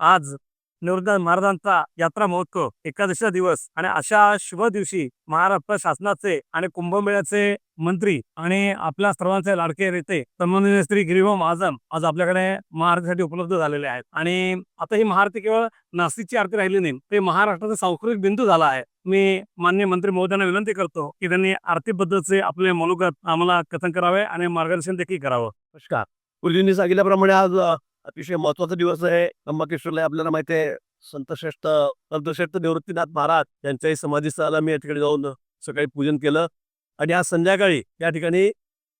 आज निवृत्त महाराजांचा यात्रा महोत्सव एकादशीचा दिवस आणि अशा शुभ दिवशी महाराष्ट्र शासनाचे आणि कुंभमेळ्याचे मंत्री आणि आपल्या सर्वांचे लाडके नेते सन्माननीय श्री गिरीभाऊ महाजन आज आपल्याकडे महाआरतीसाठी उपलब्ध झालेले आहेत. आणि आता ही महाआरती केवळ नाशिकची आरती राहिली नाही ते महाराष्ट्राचा सांस्कृतिक बिंदू झाला आहे. मी मान्य मंत्री महोदयांना विनंती करतो की त्यांनी आरतीबद्दलचे आपले मनोगत आम्हाला कथन करावे आणि मार्गदर्शन देखील करावं. नमस्कार. गुरुजींनी सांगितल्याप्रमाणे आज अतिशय महत्त्वाचा दिवस आहे. त्र्यंबकेश्वरला आपल्याला माहिती आहे संतश्रेष्ठ संतश्रेष्ठ निवृत्तीनाथ महाराज यांच्याही समाधीस्थळाला मी या ठिकाणी जाऊन सकाळी पूजन केलं. आणि आज संध्याकाळी या ठिकाणी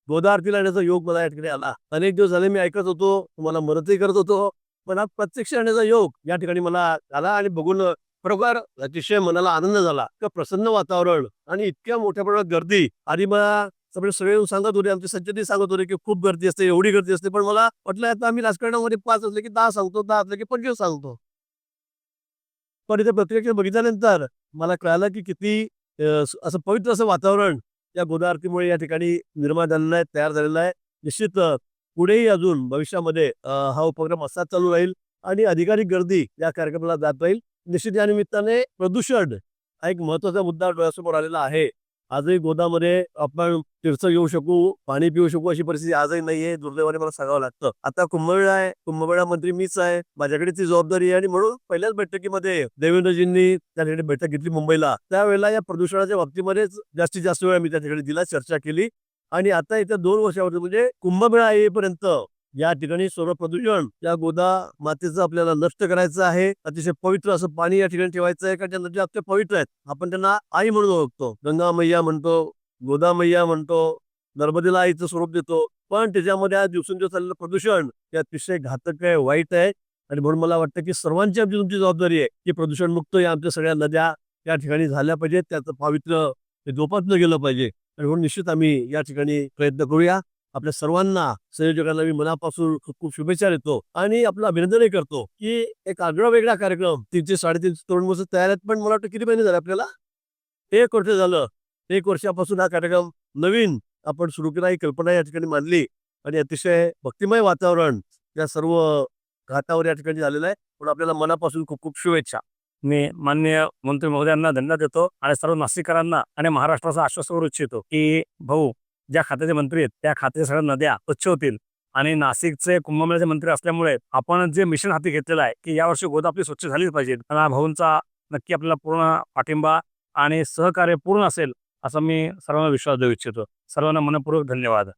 गोदा आरतीला येण्याचा योग मला या ठिकाणी आला. अनेक दिवस झाले मी ऐकत होतो तुम्हाला मदतही करत होतो पण आज प्रत्यक्ष येण्याचा योग या ठिकाणी मला आला आणि बघून खरोखर अतिशय मनाला आनंद झाला. प्रसन्न वातावरण आणि इतक्या मोठ्या प्रमाणात गर्दी. आणि मग सगळे सगळे येऊन सांगत होते आमचे सज्जनही सांगत होते की खूप गर्दी असते एवढी गर्दी असते. पण मला वाटलं आता आम्ही राजकारणामध्ये पाच असले की दहा सांगतो दहा असले की पंचवीस सांगतो. पण इथे प्रत्यक्ष बघितल्यानंतर मला कळालं की किती असं पवित्र असं वातावरण या गोदाआरतीमुळे या ठिकाणी निर्माण झालेलं आहे तयार झालेलं आहे. निश्चित पुढेही अजून भविष्यामध्ये हा उपक्रम असाच चालू राहील आणि अधिकाधिक गर्दी या कार्यक्रमाला जात राहील. निश्चित या निमित्ताने प्रदूषण हा एक महत्त्वाचा मुद्दा डोळ्यासमोर आलेला आहे. आजही गोदामध्ये आपण तीर्थ घेऊ शकू पाणी पिऊ शकू अशी परिस्थिती आजही नाहीये. दुर्दैवाने मला सांगावं लागतं. आता कुंभमेळा आहे. कुंभमेळा मंत्री मीच आहे. माझ्याकडे ती जबाबदारी आहे आणि म्हणून पहिल्याच बैठकीमध्ये देवेंद्रजींनी त्या ठिकाणी बैठक घेतली मुंबईला. त्यावेळेला या प्रदूषणाच्या बाबतीमध्येच जास्तीत जास्त वेळ मी त्या ठिकाणी दिला चर्चा केली. आणि आता येत्या दोन वर्षावर म्हणजे कुंभमेळा येईपर्यंत या ठिकाणी सर्व प्रदूषण या गोदा मातेचं आपल्याला नष्ट करायचं आहे. अतिशय पवित्र असं पाणी या ठिकाणी ठेवायचं आहे कारण त्या नद्या अत्यंत पवित्र आहेत आपण त्यांना आई म्हणून ओळखतो. गंगा मैया म्हणतो गोदा मैया म्हणतो नर्मदेला आईचं स्वरूप देतो. पण त्याच्यामध्ये आज दिवसेंदिवस आलेलं प्रदूषण हे अतिशय घातक आहे वाईट आहे. आणि म्हणून मला वाटतं की सर्वांची आमची तुमची जबाबदारी आहे की प्रदूषण मुक्त या आमच्या सगळ्या नद्या या ठिकाणी झाल्या पाहिजेत. त्याचं पावित्र्य हे जोपासलं गेलं पाहिजे. आणि म्हणून निश्चित आम्ही या ठिकाणी प्रयत्न करूया. आपल्या सर्वांना संयोजकांना मी मनापासून खूप खूप शुभेच्छा देतो आणि आपलं अभिनंदनही करतो की एक आगळा वेगळा कार्यक्रम तीनशे साडेतीनशे तरुण मुलं तयार आहेत. पण मला वाटतं किती महिने झाले आपल्याला? एक वर्ष झालं. एक वर्षापासून हा कार्यक्रम नवीन आपण सुरू केला. ही कल्पना या ठिकाणी मांडली आणि अतिशय भक्तिमय वातावरण या सर्व घाटावर या ठिकाणी झालेलं आहे. पण आपल्याला मनापासून खूप खूप शुभेच्छा. मी मान्य मंत्री महोदयांना धन्यवाद देतो आणि सर्व नाशिककरांना आणि महाराष्ट्राचा आश्वासन करू इच्छितो की भाऊ ज्या खात्याचे मंत्री आहेत त्या खात्याच्या सगळ्या नद्या स्वच्छ होतील. आणि नाशिकचे कुंभमेळाचे मंत्री असल्यामुळे आपण जे मिशन हाती घेतलेलं आहे की यावर्षी गोदा आपली स्वच्छ झालीच पाहिजे. आणि भाऊंचा नक्की आपल्याला पूर्ण पाठिंबा आणि सहकार्य पूर्ण असेल असा मी सर्वांना विश्वास देऊ इच्छितो. सर्वांना मनपूर्वक धन्यवाद.